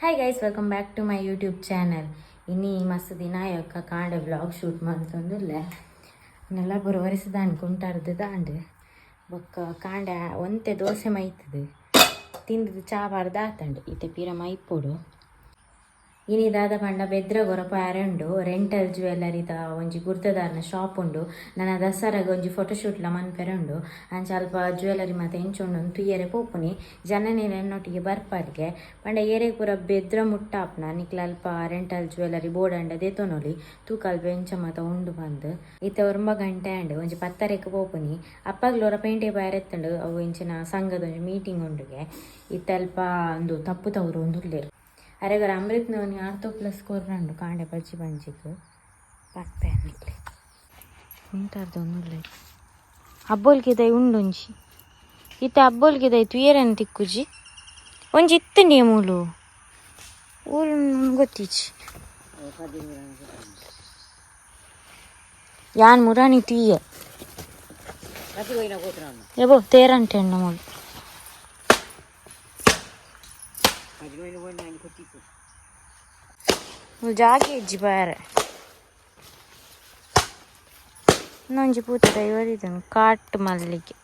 hi guys welcome back to my YouTube channel ಇನ್ನಿ ಮಸ್ತ್ ದಿನ యొక్క ಕಾಂಡೆ ಬ್ಲಾಗ್ ಶೂಟ್ ಮಾಡ್ತಂದುಲ್ಲ ನೆಲ್ಲ ಬರುವರಿಸಿದ ಅನ್ಕೊಂಟಾರ್ದು ದಾಂಡ್ ಬೊಕ್ಕ ಕಾಂಡೆ ಒಂತೆ ದೋಸೆ ಮೈತದು ತಿಂದು ಚಾ ಬಾರ್ದು ಆತಂಡು ಇತ್ತೆ ಪೀರ ಮೈಪೊಡು ಇನಿದಾದ ಪಂಡ ಬೆದ್ರ ಗೊರಪ ಅರೆಂಡು ರೆಂಟಲ್ ಜ್ಯುವೆಲ್ಲರಿದ ಒಂಜಿ ಗುರ್ತದಾರ್ನ ಶಾಪ್ ಉಂಡು ನನ್ನ ದಸರಾಗ ಒಂಜಿ ಫೋಟೋಶೂಟ್ಲ ಮನ್ಪೆರೆ ಅಂಚ ಅಲ್ಪ ಜ್ಯುವೆಲ್ಲರಿ ಮಾತ ಎಂಚುಂಡು ತುಯ್ಯರೆ ಪೋಪುನಿ ಜನನೇನು ಎನ್ನೊಟ್ಟಿಗೆ ಬರ್ಪಾಡ್ಗೆ ಪಂಡ ಏರೆ ಪೂರ ಬೆದ್ರ ಮುಟ್ಟಾಪ್ನ ನಿಕ್ಲ ಅಲ್ಪ ರೆಂಟಲ್ ಜ್ಯುವೆಲ್ಲರಿ ಬೋರ್ಡ್ ಅಂಡ ದೇತೊನೊಲಿ ತೂಕಲ್ಪ ಎಂಚ ಮಾತ ಉಂಡು ಬಂದು ಇತ್ತ ಒಂಬ ಗಂಟೆ ಅಂಡ್ ಒಂಜಿ ಪತ್ತರೆಕ್ ಪೋಪುನಿ ಅಪ್ಪಗ್ಲೋರ ಪೇಂಟೆ ಬಾರೆತ್ತಂಡು ಅವು ಇಂಚಿನ ಸಂಘದ ಒಂಜಿ ಮೀಟಿಂಗ್ ಉಂಡುಗೆ ಇತ್ತಲ್ಪ ಒಂದು ತಪ್ಪು ತವರು ಒಂದು ಉಳ್ಳೇರು ಅರೆಗರ ಅಮೃತ್ನವನಿ ಆರ್ತೋ ಪ್ಲಸ್ ಕೊರ್ರಂಡು ಕಾಂಡೆ ಬಜ್ಜಿ ಬಂಜಿಗ್ ಪತ್ತೆ ಅನ್ನಿಕ್ಲೆ ಉಂಟಾರ್ದು ಒಂದುಲ್ಲೆ ಹಬ್ಬಲ್ಗಿದ ಉಂಡೊಂಜಿ ಇತ್ತ ಹಬ್ಬಲ್ಗಿದ ತುಯರನ್ ತಿಕ್ಕುಜಿ ಒಂಜಿ ಇತ್ತಂಡಿ ಮೂಲು ಊರು ಗೊತ್ತಿಚ್ಚಿ ಯಾನ್ ಮುರಾಣಿ ತುಯ್ಯ ಎಬೋ ತೇರಂಟೆ ಅಣ್ಣ ಮೂಲು ಜಾಗೆ ಇಜ್ಜಿ ಬಾರೆ ಇನ್ನೊಂಜಿ ಪೂತ ದೈವರಿದನು ಕಾಟ್ ಮಲ್ಲಿಗೆ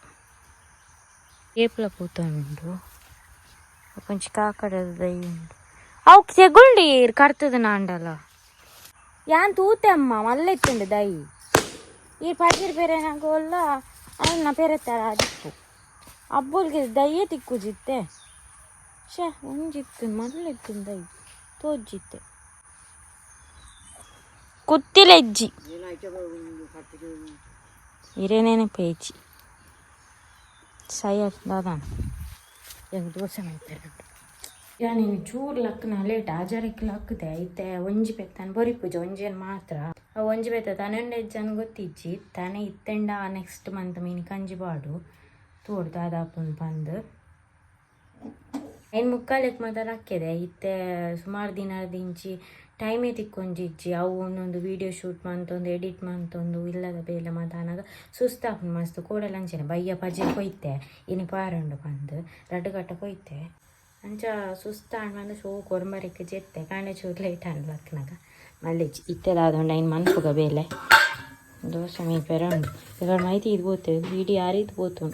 ಏಪ್ಲ ಪೂತ ಉಂಡು ಕೊಂಚ ಕಾಕಡದ ದೈ ಉಂಡು ಅವಕ್ಕೆ ತೆಗುಳ್ಳಿ ಕರ್ತದ ನಾಂಡಲ ಯಾನ್ ತೂತೆ ಅಮ್ಮ ಮಲ್ಲೆತ್ತುಂಡು ದೈ ಈ ಪಜಿರ್ ಬೇರೆ ನಾಗೋಲ್ಲ ಅವನ್ನ ಪೇರೆತ್ತಾರ ಅದಿಕ್ಕು ಅಬ್ಬುಲ್ಗೆ ದಯ್ಯೇ ತಿಕ್ಕುಜಿತ್ತೆ ಶೇ ಒಂಜಿತ್ತು ದೈ ತೋಜ್ಜಿತ್ತೆ ಕುತ್ತಿಲೆಜ್ಜಿ ಇರೇನೇನೆ ಪೇಜಿ ಸೈಯದ್ ದಾದಾನ ಹೆಂಗೆ ದೋಸೆ ಮಾಡ್ತಾರೆ ನೀನು ಚೂರು ಲಕ್ನ ಲೇಟ್ ಆಜಾರಕ್ಕೆ ಲಕ್ಕದೆ ಐತೆ ಒಂಜಿ ಬೆತ್ತಾನ ಬರಿ ಪೂಜೆ ಒಂಜೇನು ಮಾತ್ರ ಆ ಒಂಜಿ ಬೆತ್ತ ತನಂಡೆ ಜನ ಗೊತ್ತಿಜ್ಜಿ ತಾನೇ ಇತ್ತೆಂಡ ನೆಕ್ಸ್ಟ್ ಮಂತ್ ಮೀನು ಕಂಜಿ ಬಾಡು ತೋಡು ದಾದಾಪುನ್ ಬಂದು ಏನು ಮುಕ್ಕಾಲಕ್ಕೆ ಮಾತ್ರ ಹಾಕಿದೆ ಇತ್ತೆ ಸುಮಾರು ದಿನದಿಂಚಿ ಟೈಮೇ ತಿಕ್ಕೊಂಜಿಜ್ಜಿ ಅವು ಒಂದೊಂದು ವಿಡಿಯೋ ಶೂಟ್ ಮಂತೊಂದು ಎಡಿಟ್ ಮಂತೊಂದು ಇಲ್ಲದ ಬೇಲೆ ಮಾತಾನಾಗ ಸುಸ್ತಾಪುನ್ ಮಸ್ತ್. ಕೋಡಲಂಚನೆ ಬಯ್ಯ ಪಜೆ ಕೊಯ್ತೆ. ಇನ್ನು ಪಾರಂಡು ಬಂದು ರಡ್ಡು ಕಟ್ಟ ಕೊಯ್ತೆ. ಅಂಚ ಸುಸ್ತಾಣ್ ಬಂದು ಶೋ ಕೊರ್ಮರಿಕ್ಕೆ ಜೆತ್ತೆ. ಕಾಣೆ ಚೂರು ಲೇಟ್ ಅಂಡ್ ಮಲ್ಲಿ ಇತ್ತೆದಾದೊಂಡು ಐನು ಮನ್ಪುಗ ಬೇಲೆ. ದೋಸೆ ಮೀ ಪೆರಂಡು. ಈಗ ಮೈತಿ ಇದು ಬೋತೆ ಬಿಡಿ ಯಾರಿದು ಬೋತು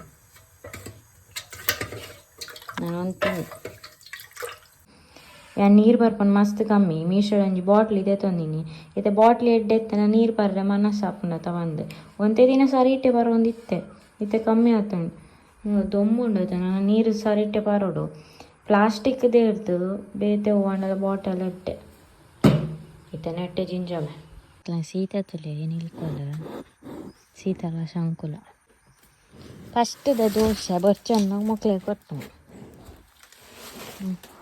ನಾನು ಒಂದು ಯಾ ನೀರು ಬರ್ಪನ್ ಮಸ್ತ್ ಕಮ್ಮಿ ಮೀಶೋ ಒಂಜಿ ಬಾಟ್ಲ್ ಇದೆ ತೊಂದಿನಿ ಇತ್ತೆ ಬಾಟ್ಲ್ ಎಡ್ಡೆ ಎತ್ತನ ನೀರು ಬರ್ರೆ ಮನಸ್ಸಾಪುಂಡ ತವಂದು ಒಂದೇ ದಿನ ಸರಿ ಇಟ್ಟೆ ಬರೋಂದಿತ್ತೆ ಇತ್ತೆ ಕಮ್ಮಿ ಆತುಂಡು ದೊಮ್ಮುಂಡತ ನಾನು ನೀರು ಸರಿ ಇಟ್ಟೆ ಬರೋಡು ಪ್ಲಾಸ್ಟಿಕ್ದೇ ಇರ್ದು ಬೇತೆ ಹೂವಣ್ಣದ ಬಾಟಲ್ ಇಟ್ಟೆ ಇತ್ತೆ ನೆಟ್ಟೆ ಜಿಂಜಾವೆ ಸೀತಾ ತುಲೆ ನಿಲ್ಕೊಲ್ಲ ಸೀತಲ ಶಂಕುಲ ಫಸ್ಟ್ದ ದೋಸೆ ಬರ್ಚನ್ನ ಮಕ್ಳಿಗೆ ಕೊಟ್ಟು ಹ್ಞೂ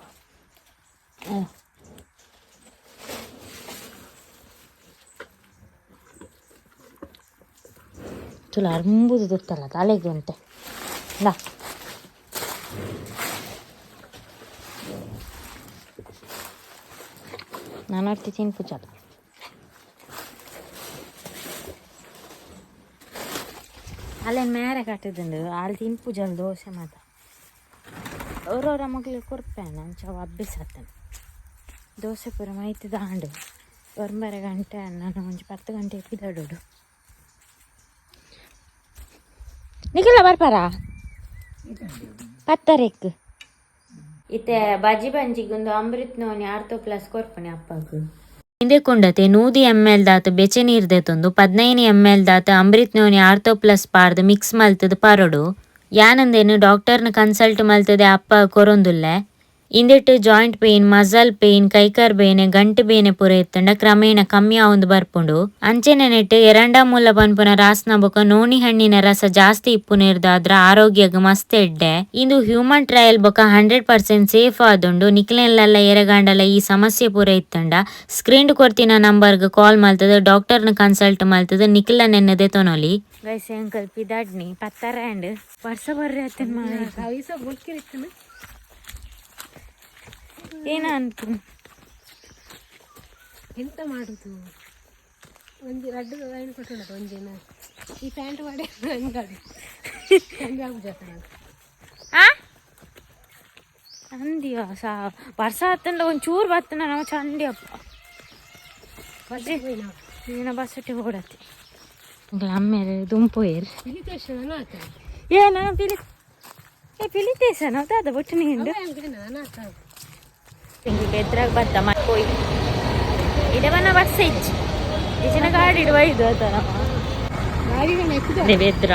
ತುಲ ಅರ್ಂಬುದು ಗೊತ್ತಲ್ಲ ತಲೆಗೆ ಉಂಟೆ. ಅಲ್ಲ ನಾನು ಅರ್ತಿ ತಿನ್ಪುಜಲ್ಲ ಅಲ್ಲೇನು ಮೇರೆ ಕಟ್ಟಿದ್ದುಂಡು, ಅಲ್ಲಿ ತಿನ್ಪುಜಲ್ ದೋಸೆ ಮಾತ ಅವ್ರವ್ರ ಮಗಳಿಗೆ ಕೊಡ್ತೇನೆ, ನಾನು ನಂಚವ ಅಭ್ಯಾಸ ದೋಸೆ ಪೂರ ಮೈತಿ ದಾಂಡು ಒಂಬರೆ ಗಂಟೆ ನಾನು ಮುಂಚೆ ಪತ್ತು ಗಂಟೆ ಎಪ್ಪಿದಾಡೋಡು ನಿಖಿಲ ಬರ್ಪಾರ? ಪತ್ತರೆಕ್ ಇತ್ತೆ ಬಜಿ ಬಂಜಿಗೊಂದು ಅಮೃತ್ ನೋನಿ ಆರ್ತೋ ಪ್ಲಸ್ ಕೊರ್ಪಣೆ ಅಪ್ಪಗು. ಹಿಂದೆ ಕೊಂಡತೆ ನೂದಿ ಎಂ ಎಲ್ ದಾತ ಬೆಚೆ ನೀರ್ ದೇತೊಂದು ಪದ್ನೈನು ಎಂ ಎಲ್ ದಾತ ಅಮೃತ್ ನೋನಿ ಆರ್ತೋ ಪ್ಲಸ್ ಪಾರ್ದು ಮಿಕ್ಸ್ ಮಲ್ತದ ಪರೋಡು. ಯಾನಂದೇನು ಡಾಕ್ಟರ್ನ ಕನ್ಸಲ್ಟ್ ಮಲ್ತದೆ ಅಪ್ಪ ಕೊರೊಂದುಲ್ಲೆ. ಇಂದೆಟ್ ಜಾಯಿಂಟ್ ಪೇನ್ ಮಸಲ್ ಪೇನ್ ಕೈಕರ್ ಬೇನೆ ಗಂಟು ಬೇನೆ ಪೂರ ಇತ್ತಂಡ ಕ್ರಮೇಣ ಕಮ್ಮಿ ಆವೊಂದು ಬರ್ಪುಂಡು. ಅಂಚೆನೆ ನೆಟ್ ಎರಡ ಮೂಲ ಪನ್ಪುನ ರಾಸ್ನ ಬೊಕ ನೋಣಿ ಹಣ್ಣಿನ ರಸ ಜಾಸ್ತಿ ಇಪ್ಪುನಿರ್ದಾದ್ರ ಆರೋಗ್ಯಗ್ ಮಸ್ತ್ ಎಡ್ಡೆ. ಇಂದು ಹ್ಯೂಮನ್ ಟ್ರಯಲ್ ಬೊಕ ಹಂಡ್ರೆಡ್ ಪರ್ಸೆಂಟ್ ಸೇಫ್ ಆದುಂಡು. ನಿಕ್ಲೆನ್ಲೆಲ್ಲ ಎರೆಗಾಂಡಲ ಈ ಸಮಸ್ಯೆ ಪೂರ ಇತ್ತಂಡ. ಸ್ಕ್ರೀನ್ ಕೊರ್ತಿನ ನಂಬರ್ಗ್ ಕಾಲ್ ಮಲ್ತದ ಡಾಕ್ಟರ್ನ ಕನ್ಸಲ್ಟ್ ಮಲ್ತದ ನಿಕ್ಲ ನೆನ್ನದೆ ತೊನೊಲಿ. ಗೈಸ್ ಅಂಕಲ್ ಪಿದಾಡ್ನಿ ಪತ್ತರ ಆ್ಯಂಡ್ ವರ್ಷ ಬರ್ರಿ ಮಾಡಿ ಏನ ಅಂತು? ಎಂತ ಮಾಡುದು? ಒಂಜಿ ರಡ್ಡು ಲೈನ್ ಕೊಟ್ಟುಂಡ ಒಂಜಿನ ಈ ಪ್ಯಾಂಟ್ ಮಾಡಿ ಹಂಗಾಡಿ ಹಂಗೆ ಆಗುದು ಆ? ಅಂದಿಯ ಸಾ ವರ್ಷ ಹತ್ತಂಡ ಒಂಚೂರು ಬತ್ತನ ನಾವು ಚಂಡಿ ಅಪ್ಪ ಮತ್ತೆ ಹೋಯ್ ನಾವು. ನೀನ ಬಸ್ಸಟ್ಟಿ ಓಡತ್ತಿ ಅಮ್ಮೇಲೆ ದುಂಪು ಏರ್. ಇಲ್ಲಿ ತೋರಿಸೋಣ ಆತ ಏನ ಪಿಲಿ ಏ ಪಿಲಿತೇಸನ ಅದ ಬಿಟ್ಟು ನೀಂಡು ನಾನು ಆತ ಹಿಂಗೆ ಎದ್ರಾಗ ಬತ್ತ ಮಾಡ್ಕೋಯ್ ಇದವನ ಬಸ್ ಇಜ್ಜಿ. ಇಜಿನ ಗಾಡಿ ಇಡುವ ಇದು ಆತನ ಗಾಡಿಗಳು ಎತ್ತಿದ ಅದೇ ಬೆದ್ರ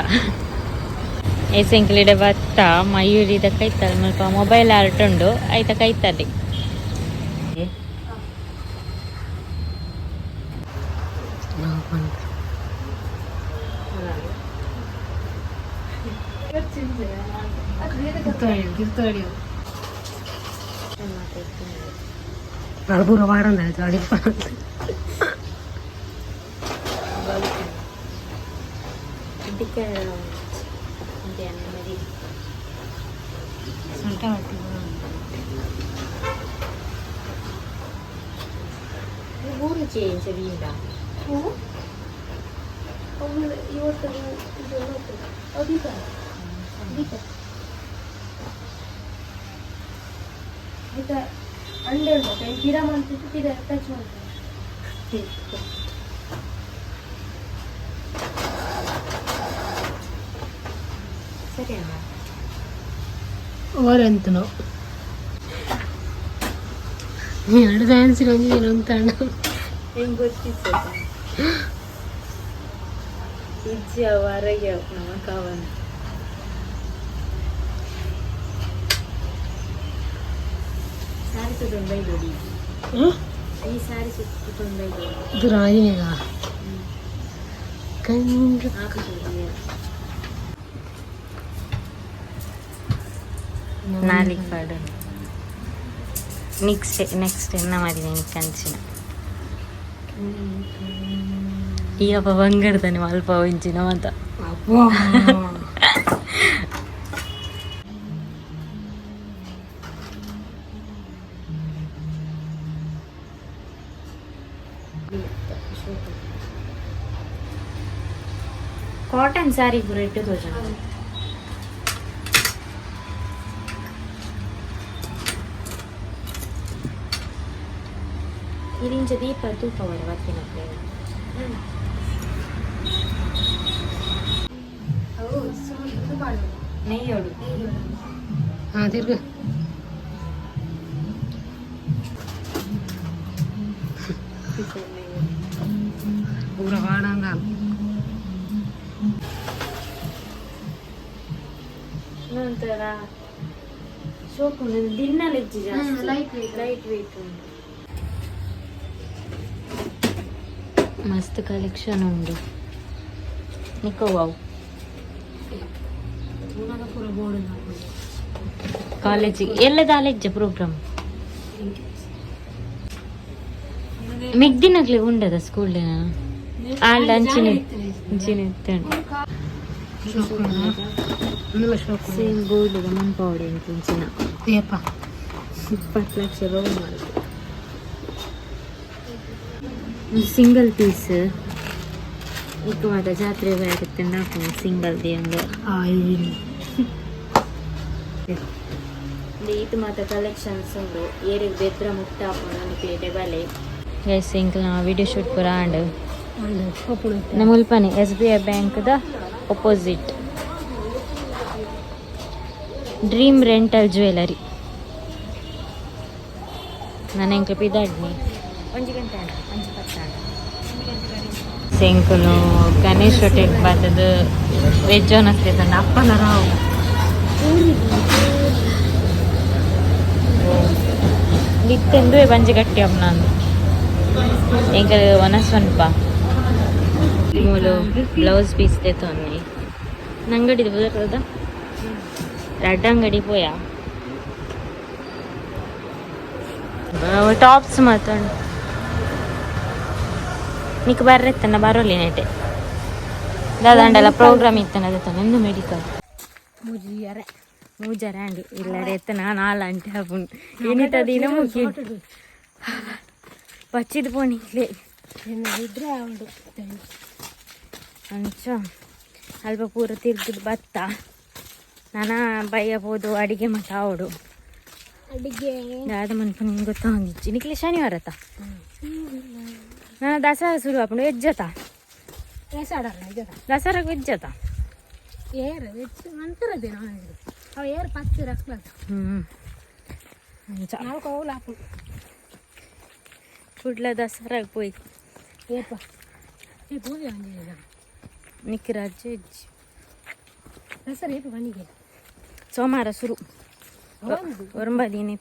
ಏ ಸೆಂಕ್ಲಿಡೆ ಬತ್ತ ಮಯೂರಿದ ಕೈತಲ್ ಸ್ವಲ್ಪ ಮೊಬೈಲ್ ಆರ್ಟುಂಡು ಆಯ್ತ ಕೈತಲ್ಲಿ ನಳಬೂರ ವಾರಂದ ಗಾಡಿ ಸೊಂಟ ಊರು ಚೇಂಜ್ ವೀಂದ ಇವತ್ತು ಅದೀಪ ದೀಪ ಆಯ್ತಾ ಅಂಡೆ ಉಂಟು ಗಿಡ ಮಾಡ್ತಿತ್ತು ಗಿಡ ಟಚ್ ಮಾಡ್ತಾರೆ ಸರಿ ಅಮ್ಮ ಓರಂತನು ಎರಡು ಫ್ಯಾನ್ಸಿ ಒಂದಿನ ಅಂತ ಅಣ್ಣ ಹೆಂಗ್ ಗೊತ್ತಿತ್ತು ಇಜ್ಜಿ ಹೊರಗೆ ನಮ್ಮ ಕಾವನ ಸಾರಿ ಸುತ್ತೊಂದು ಬೈದೋಡಿ ಈ ಸಾರಿ ಸುತ್ತೊಂದು ಬೈದೋಡಿ ಇದು ರಾಜಿನಿಗ ಕಂಡ್ರು ನಾಲಿಗೆ ಪಾಡು ನೆಕ್ಸ್ಟ್ ನೆಕ್ಸ್ಟ್ ಎನ್ನ ಮಾಡಿದ್ದೀನಿ ಕಂಚಿನ ಈ ಹಬ್ಬ ಬಂಗಾರದಾನೆ ಅಲ್ಪ ಒಂಚಿನ ಅಂತ ಅಬ್ಬಾ ಕಾಟನ್ ಸಾರಿ ರೇಟ್ ತೋಜನ ಇರಿಂಚ ದೀಪ ತೂಕ ಬರ ಬರ್ತೀನಿ ನೆಯ್ಯೋಡು ಹಾ ತಿರ್ಗ ಪೂರ అంతగా సోకు ఉండదు దిన్నలు ఇచ్చి లైట్ వెయిట్ లైట్ వెయిట్ మస్తు కలెక్షన్ ఉంది నీకో వావ్ కాలేజీ వెళ్ళదాలే ప్రోగ్రామ్ మీకు దినకులే ఉండదా స్కూల్ ఆ లంచ్ జిన్ ಸೇಮ್ ಗೋಲ್ಡ್ ಮನ್ಪವಡೆ ಅಂತ ಅಂಚಿನ ಏಪ್ಪ ಇಪ್ಪತ್ತು ಲಕ್ಷ ರೋಲ್ ಮಾಡುದು ಸಿಂಗಲ್ ಪೀಸ್ ಈಗ ಅದ ಜಾತ್ರೆ ಬರುತ್ತೆ ನಾವು ಸಿಂಗಲ್ ದೇವಂಗ ಆಯ್ತು ಇದು ಮಾತ್ರ ಕಲೆಕ್ಷನ್ಸ್ ಉಂಟು ಏರಿಗೆ ಬೆದ್ರ ಮುಟ್ಟ ನನಗೆ ಬಲೆ ಎಸ್ ಇಂಕ್ ನಾವು ವಿಡಿಯೋ ಶೂಟ್ ಪುರ ಆಂಡ್ ಓಪನ್ ನಮ್ಮ ಉಲ್ಪನೆ ಎಸ್ ಬಿ ಐ ಬ್ಯಾಂಕ್ದ ಒಪೋಸಿಟ್ ಡ್ರೀಮ್ ರೆಂಟಲ್ ಜ್ಯುವೆಲರಿ ನಾನು ಹೆಂಗೆ ಪಿದಾಡ್ನಿ ಒಂಜಿ ಗಂಟೆ ಆಂಡ ಗಣೇಶ್ ಹೋಟೆಲ್ ಬಾತದ ವೆಜ್ ಅನ್ನಿಸ್ತೈತೆ ತಂದ ಅಪ್ಪನ ರಾವ್ ನಿತ್ತೆಂದು ಬಂಜಿ ಗಟ್ಟಿ ಅಪ್ಪ ನಾನು. ಎಂಕ ಒನಸ್ವನ್ಪ ಮೂಲು ಬ್ಲೌಸ್ ಪೀಸ್ ತೆತ್ತೊನ್ನಿ ನಂಗಡಿದು ಬರ್ತದ ರಡ್ಡ ಅಂಗಡಿ ಪೋಯಾ ಟಾಪ್ಸ್ ಮಾತಾಡು నీకు బర్రె ఎత్తన్న బరోలి నేటే దాదాండల ప్రోగ్రామ్ ఇత్తన అదే ఎందు మెడికల్ ಮುಜಿಯರೆ ಮೂಜರ ಅಂಡಿ ಇಲ್ಲಡೆ ಎತ್ತನ ನಾಲ್ అంటే అప్పుడు ఎనిత దినము పచ్చిది పోనీలే ಇದ್ರೆ ಅವಳು ಅಂಚ ಅಲ್ಪ ಪೂರ ತಿರ್ಗಿದ್ ಬತ್ತ ನನ್ನ ಬೈಯಬಹುದು ಅಡಿಗೆ ಮಠ ಅವಡು ಅಡಿಗೆ ದಾದ ಮನ್ಪು ನಿಂಗೆ ಗೊತ್ತಾ ಹಂಗಿಚ್ಚಿ ನಿಕ್ಲೆ ಶನಿವಾರ ಆತ ನನ್ನ ದಸರಾ ಶುರು ಆಪುಂಡು ಎಜ್ಜತ ದಸರಾಗ ಎಜ್ಜತ ಏರ್ ಎಜ್ಜ ನಂತರದೇ ಅವ ಏರ್ ಪಚ್ಚ ರಕ್ಲದ ನಾಲ್ಕು ಅವಳು ಆಪು ಕುಡ್ಲ ದಸರಾಗ ಪೋಯ್ ಏಪ ಏ ಪೂಜೆ ನಿಕ್ಕಿರಾಜ್ಜ ಎಜ್ಜಿ ದಸರಾ ಏಪ ಬಂದಿಗೆ ಸೋಮವಾರ ಶುರು ಹೊರಂಬದಿನೇ